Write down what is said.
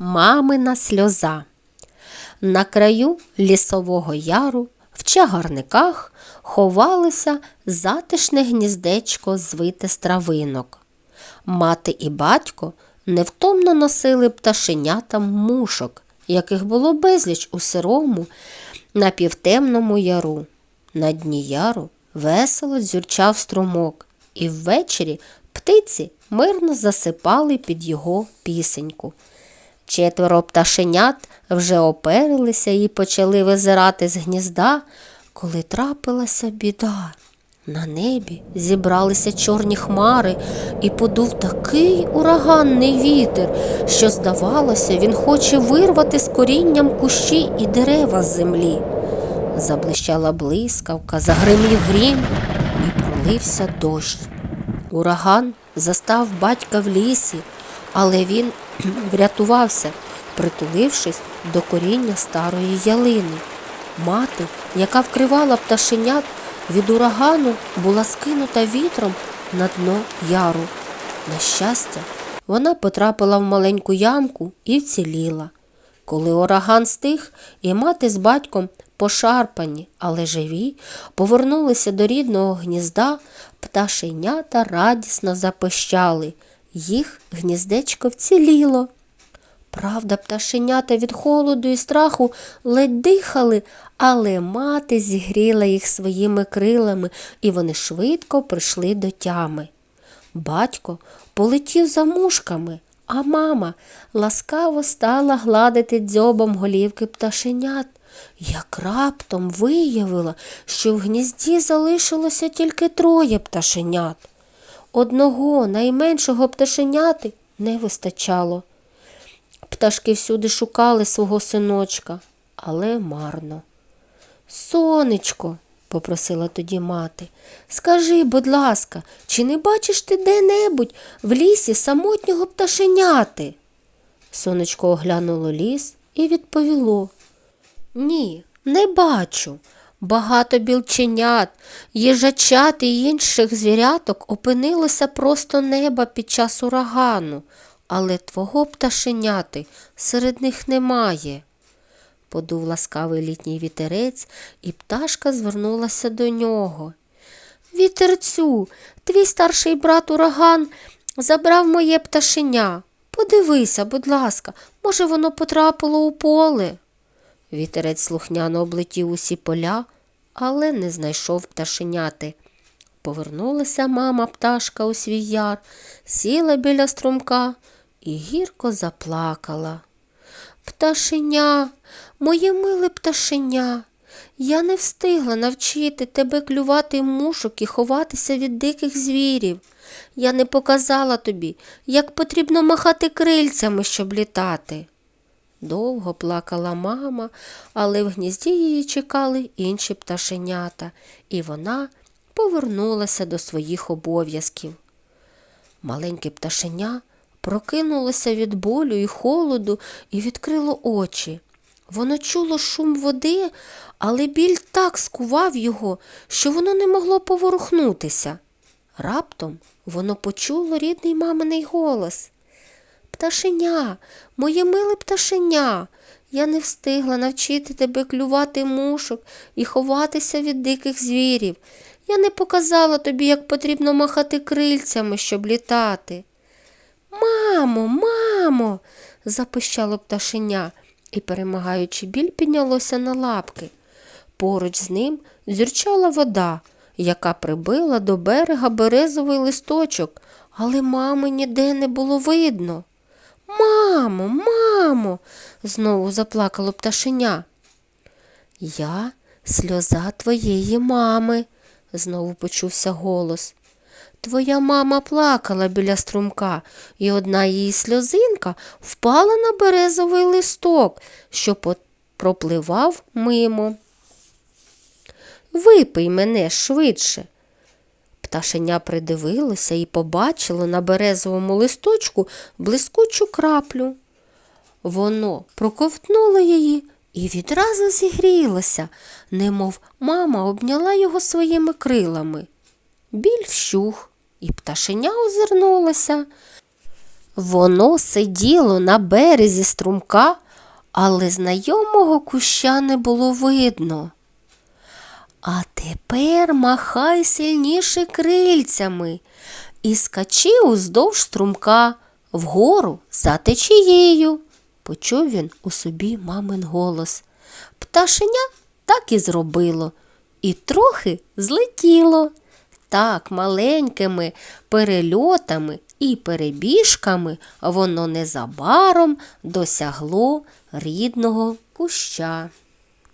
Мамина сльоза. На краю лісового яру в чагарниках ховалося затишне гніздечко звите з травинок. Мати і батько невтомно носили пташенятам мушок, яких було безліч у сирому напівтемному яру. На дні яру весело дзюрчав струмок, і ввечері птиці мирно засипали під його пісеньку. Четверо пташенят вже оперилися і почали визирати з гнізда, коли трапилася біда. На небі зібралися чорні хмари і подув такий ураганний вітер, що, здавалося, він хоче вирвати з корінням кущі і дерева з землі. Заблищала блискавка, загримів грім і пролився дощ. Ураган застав батька в лісі, але він врятувався, притулившись до коріння старої ялини. Мати, яка вкривала пташенят від урагану, була скинута вітром на дно яру. На щастя, вона потрапила в маленьку ямку і вціліла. Коли ураган стих, і мати з батьком пошарпані, але живі, повернулися до рідного гнізда, пташенята радісно запищали. Їх гніздечко вціліло. Правда, пташенята від холоду і страху ледь дихали, але мати зігріла їх своїми крилами, і вони швидко прийшли до тями. Батько полетів за мушками, а мама ласкаво стала гладити дзьобом голівки пташенят, як раптом виявила, що в гнізді залишилося тільки троє пташенят. Одного найменшого пташеняти не вистачало. Пташки всюди шукали свого синочка, але марно. Сонечко, попросила тоді мати, скажи, будь ласка, чи не бачиш ти де-небудь в лісі самотнього пташеняти? Сонечко оглянуло ліс і відповіло. Ні, не бачу. Багато білченят, їжачат і інших звіряток опинилося просто неба під час урагану, але твого пташеняти серед них немає. Подув ласкавий літній вітерець, і пташка звернулася до нього. Вітерцю, твій старший брат ураган забрав моє пташеня. Подивися, будь ласка, може, воно потрапило у поле. Вітерець слухняно облетів усі поля, але не знайшов пташеняти. Повернулася мама пташка у свій яр, сіла біля струмка і гірко заплакала. Пташеня, моє миле пташеня, я не встигла навчити тебе клювати мушок і ховатися від диких звірів. Я не показала тобі, як потрібно махати крильцями, щоб літати. Довго плакала мама, але в гнізді її чекали інші пташенята, і вона повернулася до своїх обов'язків. Маленьке пташеня прокинулося від болю і холоду і відкрило очі. Воно чуло шум води, але біль так скував його, що воно не могло поворухнутися. Раптом воно почуло рідний маминий голос. Пташеня, моє миле пташеня, я не встигла навчити тебе клювати мушок і ховатися від диких звірів. Я не показала тобі, як потрібно махати крильцями, щоб літати. Мамо, мамо, запищало пташеня і, перемагаючи біль, піднялося на лапки. Поруч з ним зюрчала вода, яка прибила до берега березовий листочок, але мами ніде не було видно. Мамо, мамо, знову заплакало пташеня. Я сльоза твоєї мами, знову почувся голос. Твоя мама плакала біля струмка, і одна її сльозинка впала на березовий листок, що пропливав мимо. Випий мене швидше. Пташеня придивилося і побачило на березовому листочку блискучу краплю. Воно проковтнуло її і відразу зігрілося, немов мама обняла його своїми крилами. Біль вщух, і пташеня озирнулася. Воно сиділо на березі струмка, але знайомого куща не було видно. А тепер махай сильніше крильцями і скачи уздовж струмка вгору за течією. Почув він у собі мамин голос. Пташеня так і зробило, і трохи злетіло. Так маленькими перельотами і перебіжками воно незабаром досягло рідного куща.